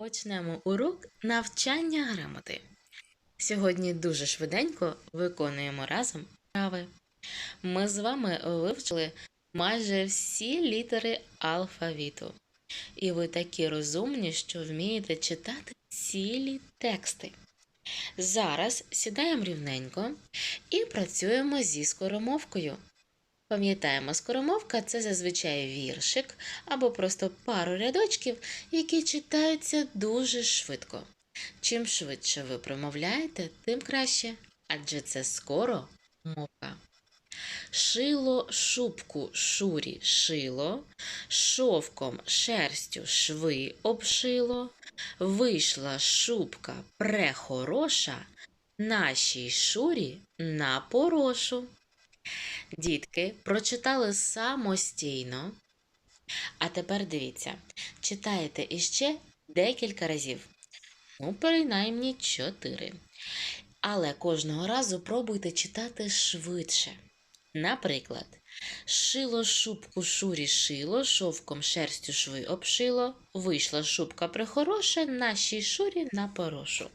Почнемо урок навчання грамоти. Сьогодні дуже швиденько виконуємо разом вправи. Ми з вами вивчили майже всі літери алфавіту. І ви такі розумні, що вмієте читати цілі тексти. Зараз сідаємо рівненько і працюємо зі скоромовкою. Пам'ятаємо, скоромовка це зазвичай віршик або просто пару рядочків, які читаються дуже швидко. Чим швидше ви промовляєте, тим краще, адже це скоро мовка. Шило шубку шурі шило, шовком шерстю шви обшило, вийшла шубка прехороша, нашій шурі на порошу. Дітки прочитали самостійно. А тепер дивіться, читаєте іще декілька разів. Ну, принаймні чотири. Але кожного разу пробуйте читати швидше. Наприклад, шило шубку шурі шило, шовком шерстю шви обшило, вийшла шубка прихороша, нашій шурі на порошу.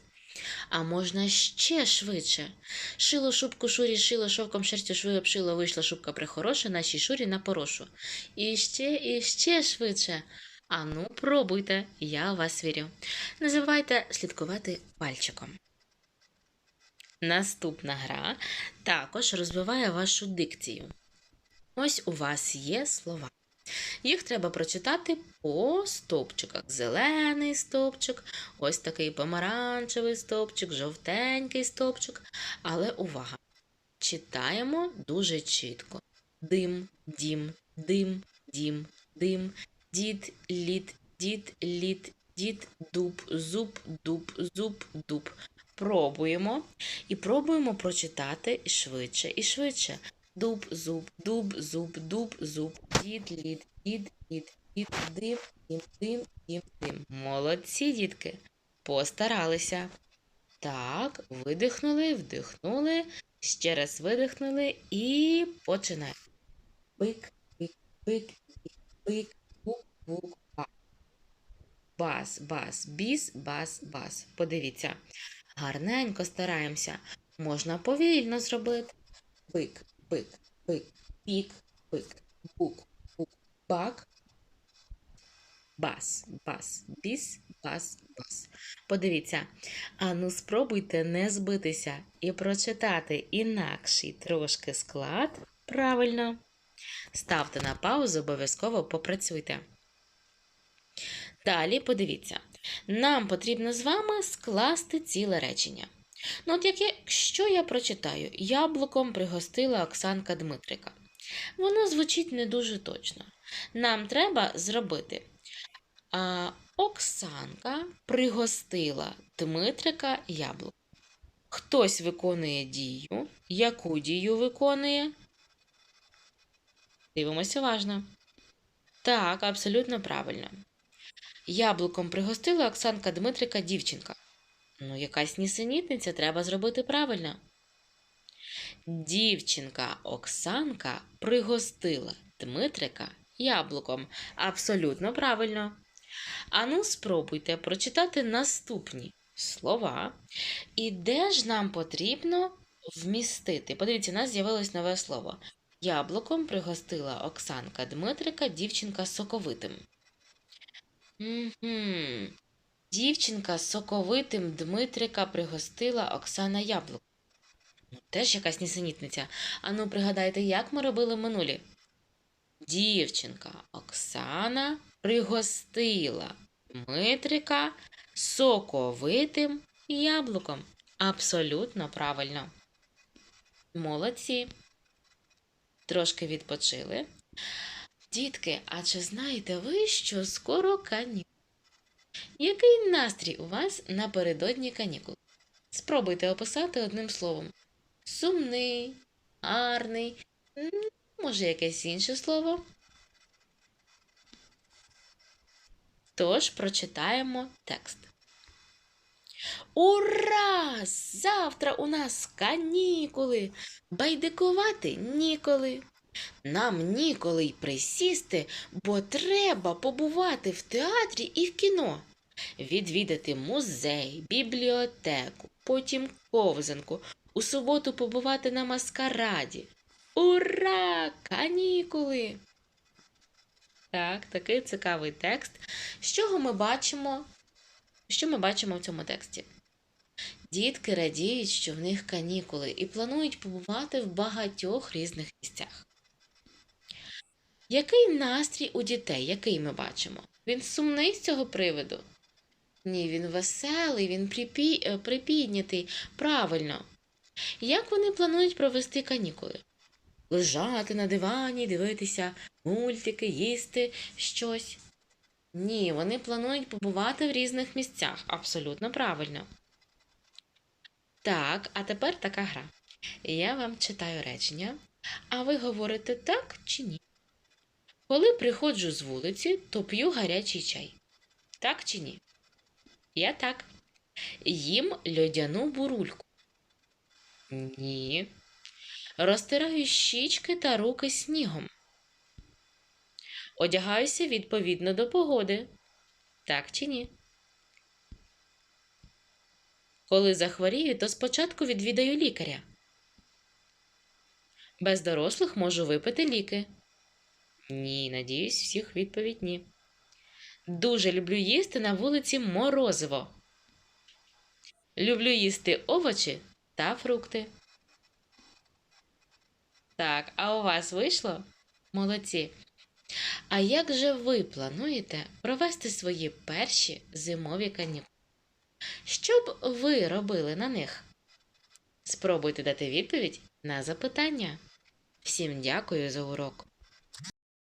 А можна ще швидше. Шило шубку шурі шило, шовком шерстю шви обшило, вийшла шубка прихороша, нашій шурі на порошу. І ще, і ще швидше. Ану, пробуйте, я вас вірю. Не забувайте слідкувати пальчиком. Наступна гра також розвиває вашу дикцію. Ось у вас є слова. Їх треба прочитати по стовпчиках. Зелений стовпчик, ось такий помаранчевий стовпчик, жовтенький стовпчик. Але увага! Читаємо дуже чітко: дим, дім, дим, дім, дим, дід, лід, дід, лід, дід, дуб, зуб, дуб, зуб, дуб. Пробуємо і пробуємо прочитати швидше і швидше. Дуб, зуб, дуб, зуб, дуб, зуб, дід, лід, дід, лід, дід, дим, дім, дим, дім, дим. Молодці, дітки. Постаралися. Так, видихнули, вдихнули, ще раз видихнули і починаємо. Пик, пик, пик, пик, пик, бук, бук, ба. Бас, бас, біс, бас, бас. Подивіться. Гарненько стараємося. Можна повільно зробити. Пик, пик, пик, пік, пик, бук, бак. Бас, бас, біс, бас, бас. Подивіться, а ну спробуйте не збитися і прочитати інакший трошки склад правильно. Ставте на паузу, обов'язково попрацюйте. Далі подивіться. Нам потрібно з вами скласти ціле речення. Ну, от яке, якщо я прочитаю, яблуком пригостила Оксанка Дмитрика. Воно звучить не дуже точно. Нам треба зробити. А, Оксанка пригостила Дмитрика яблук. Хтось виконує дію. Яку дію виконує? Дивимося уважно. Так, абсолютно правильно. Яблуком пригостила Оксанка Дмитрика дівчинка. Ну, якась нісенітниця треба зробити правильно. Дівчинка Оксанка пригостила Дмитрика яблуком. Абсолютно правильно. Ану, спробуйте прочитати наступні слова. І де ж нам потрібно вмістити? Подивіться, у нас з'явилось нове слово. Яблуком пригостила Оксанка Дмитрика, дівчинка соковитим. Угу. Дівчинка соковитим Дмитрика пригостила Оксана яблук. Теж якась нісенітниця. Ану, пригадайте, як ми робили минулі. Дівчинка Оксана пригостила Дмитрика соковитим яблуком. Абсолютно правильно. Молодці. Трошки відпочили. Дітки, а чи знаєте ви, що скоро канікули? Який настрій у вас напередодні канікул? Спробуйте описати одним словом: сумний, гарний, може, якесь інше слово. Тож прочитаємо текст. Ура! Завтра у нас канікули! Байдикувати ніколи. Нам ніколи й присісти, бо треба побувати в театрі і в кіно. відвідати музей, бібліотеку, потім ковзанку, у суботу побувати на маскараді. Ура! Канікули! Так, такий цікавий текст. З чого ми бачимо? Що ми бачимо в цьому тексті? Дітки радіють, що в них канікули, і планують побувати в багатьох різних місцях. Який настрій у дітей, який ми бачимо? Він сумний з цього приводу? Ні, він веселий, він е, припіднятий. Правильно. Як вони планують провести канікули? Лежати на дивані, дивитися мультики, їсти щось. Ні, вони планують побувати в різних місцях. Абсолютно правильно. Так, а тепер така гра. Я вам читаю речення, а ви говорите так чи ні. Коли приходжу з вулиці, то п'ю гарячий чай. Так чи ні? Я так. Їм льодяну бурульку. Ні. Розтираю щічки та руки снігом. Одягаюся відповідно до погоди. Так чи ні? Коли захворію, то спочатку відвідаю лікаря. Без дорослих можу випити ліки. Ні, надіюсь, всіх відповідь ні. Дуже люблю їсти на вулиці морозиво. Люблю їсти овочі та фрукти. Так, а у вас вийшло? Молодці. А як же ви плануєте провести свої перші зимові канікули? Що б ви робили на них? Спробуйте дати відповідь на запитання. Всім дякую за урок.